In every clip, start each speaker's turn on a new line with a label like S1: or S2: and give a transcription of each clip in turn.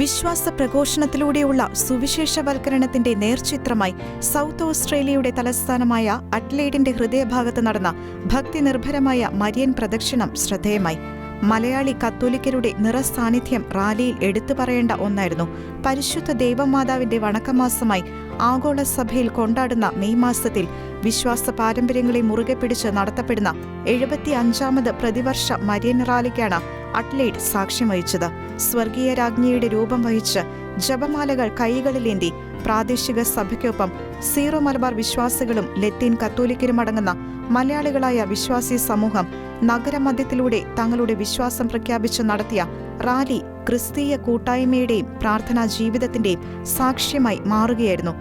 S1: വിശ്വാസ പ്രഘോഷണത്തിലൂടെയുള്ള സുവിശേഷവൽക്കരണത്തിന്റെ നേർചിത്രമായി സൗത്ത് ഓസ്ട്രേലിയയുടെ തലസ്ഥാനമായ അഡ്ലേഡിന്റെ ഹൃദയഭാഗത്ത് നടന്ന ഭക്തി നിർഭരമായ മരിയൻ പ്രദക്ഷിണം ശ്രദ്ധേയമായി. മലയാളി കത്തോലിക്കരുടെ നിറസാന്നിധ്യം റാലിയിൽ എടുത്തു പറയേണ്ട ഒന്നായിരുന്നു പരിശുദ്ധ ദേവമാതാവിന്റെ വണക്കമാസമായി ആഗോള സഭയിൽ കൊണ്ടാടുന്ന മെയ് മാസത്തിൽ വിശ്വാസ പാരമ്പര്യങ്ങളെ മുറുകെ പിടിച്ച് നടത്തപ്പെടുന്ന എഴുപത്തി അഞ്ചാമത് പ്രതിവർഷ മരിയൻ റാലിക്കാണ് അട്ലേഡ് സാക്ഷ്യം വഹിച്ചത്. സ്വർഗീയ രാജ്ഞിയുടെ രൂപം വഹിച്ച് ജപമാലകൾ കൈകളിലേന്തി പ്രാദേശിക സഭയ്ക്കൊപ്പം സീറോ മലബാർ വിശ്വാസികളും ലത്തീൻ കത്തോലിക്കരും അടങ്ങുന്ന മലയാളികളായ വിശ്വാസി സമൂഹം നഗരമധ്യത്തിലൂടെ തങ്ങളുടെ വിശ്വാസം പ്രഖ്യാപിച്ച് നടത്തിയ റാലി ക്രിസ്തീയ കൂട്ടായ്മയുടെയും പ്രാർത്ഥനാ ജീവിതത്തിന്റെയും സാക്ഷ്യമായി മാറുകയായിരുന്നു.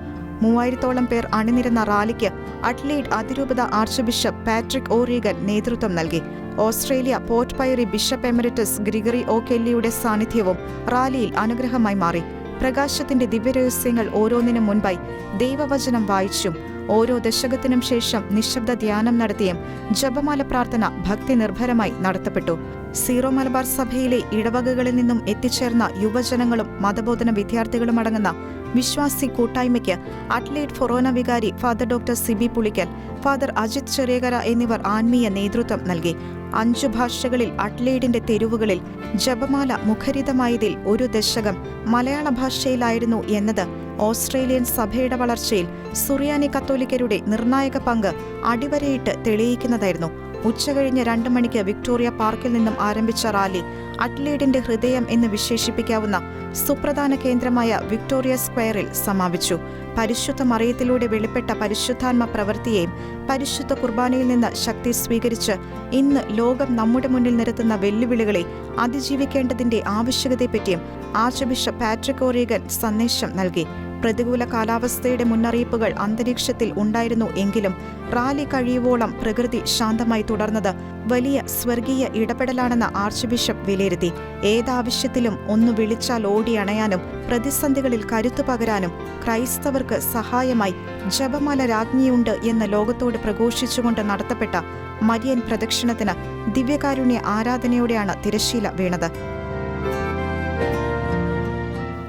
S1: മൂവായിരത്തോളം പേർ അണിനിരന്ന റാലിക്ക് അഡ്ലീഡ് അതിരൂപത ആർച്ച് ബിഷപ്പ് പാട്രിക് ഓറീഗൻ നേതൃത്വം നൽകി. Australia Port Pirie bishop emeritus Gregory O കെല്ലിയുടെ സാന്നിധ്യവും റാലിയിൽ അനുഗ്രഹമായി മാറി. പ്രകാശത്തിന്റെ ദിവ്യരഹസ്യങ്ങൾ ഓരോന്നിനും മുൻപായി ദൈവവചനം വായിച്ചും ഓരോ ദശകത്തിനും ശേഷം നിശബ്ദ ധ്യാനം നടത്തിയും ജപമാല പ്രാർത്ഥന ഭക്തി നിർഭരമായി നടത്തപ്പെട്ടു. സീറോ മലബാർ സഭയിലെ ഇടവകകളിൽ നിന്നും എത്തിച്ചേർന്ന യുവജനങ്ങളും മതബോധന വിദ്യാർത്ഥികളും അടങ്ങുന്ന വിശ്വാസി കൂട്ടായ്മയ്ക്ക് അത്ലീറ്റ് ഫൊറോന വികാരി father doctor Sibi Pulickal father Ajith Cheriyakara എന്നിവർ ആത്മീയ നേതൃത്വം നൽകി. അഞ്ചു ഭാഷകളിൽ അട്ലേഡിന്റെ തെരുവുകളിൽ ജപമാല മുഖരിതമായതിൽ ഒരു ദശകം മലയാള ഭാഷയിലായിരുന്നു എന്നത്. ഓസ്ട്രേലിയൻ സഭയുടെ വളർച്ചയിൽ സുറിയാനി കത്തോലിക്കരുടെ നിർണായക പങ്ക് അടിവരയിട്ട് തെളിയിക്കുന്നതായിരുന്നു. ഉച്ചകഴിഞ്ഞ് രണ്ട് മണിക്ക് വിക്ടോറിയ പാർക്കിൽ നിന്നും ആരംഭിച്ച റാലി അറ്റ്ലീഡിന്റെ ഹൃദയം എന്ന് വിശേഷിപ്പിക്കാവുന്ന സുപ്രധാന കേന്ദ്രമായ വിക്ടോറിയ സ്ക്വയറിൽ സമാപിച്ചു. പരിശുദ്ധ മറിയത്തിലൂടെ വെളിപ്പെട്ട പരിശുദ്ധാത്മ പ്രവൃത്തിയെയും പരിശുദ്ധ കുർബാനയിൽ നിന്ന് ശക്തി സ്വീകരിച്ച് ഇന്ന് ലോകം നമ്മുടെ മുന്നിൽ നിരത്തുന്ന വെല്ലുവിളികളെ അതിജീവിക്കേണ്ടതിന്റെ ആവശ്യകതയെപ്പറ്റിയും ആർച്ച് ബിഷപ്പ് പാട്രിക് ഓറിയഗൻ സന്ദേശം നൽകി. പ്രതികൂല കാലാവസ്ഥയുടെ മുന്നറിയിപ്പുകൾ അന്തരീക്ഷത്തിൽ ഉണ്ടായിരുന്നു എങ്കിലും റാലി കഴിയുവോളം പ്രകൃതി ശാന്തമായി തുടർന്നത് വലിയ സ്വർഗീയ ഇടപെടലാണെന്ന് ആർച്ച് ബിഷപ്പ് വിലയിരുത്തി. ഏതാവശ്യത്തിലും ഒന്ന് വിളിച്ചാൽ ഓടിയണയാനും പ്രതിസന്ധികളിൽ കരുത്തു പകരാനും ക്രൈസ്തവർക്ക് സഹായമായി ജപമാല രാജ്ഞിയുണ്ട് എന്ന് ലോകത്തോട് പ്രഘോഷിച്ചുകൊണ്ട് നടത്തപ്പെട്ട മരിയൻ പ്രദക്ഷിണത്തിന് ദിവ്യകാരുണ്യ ആരാധനയോടെയാണ് തിരശീല വീണത്.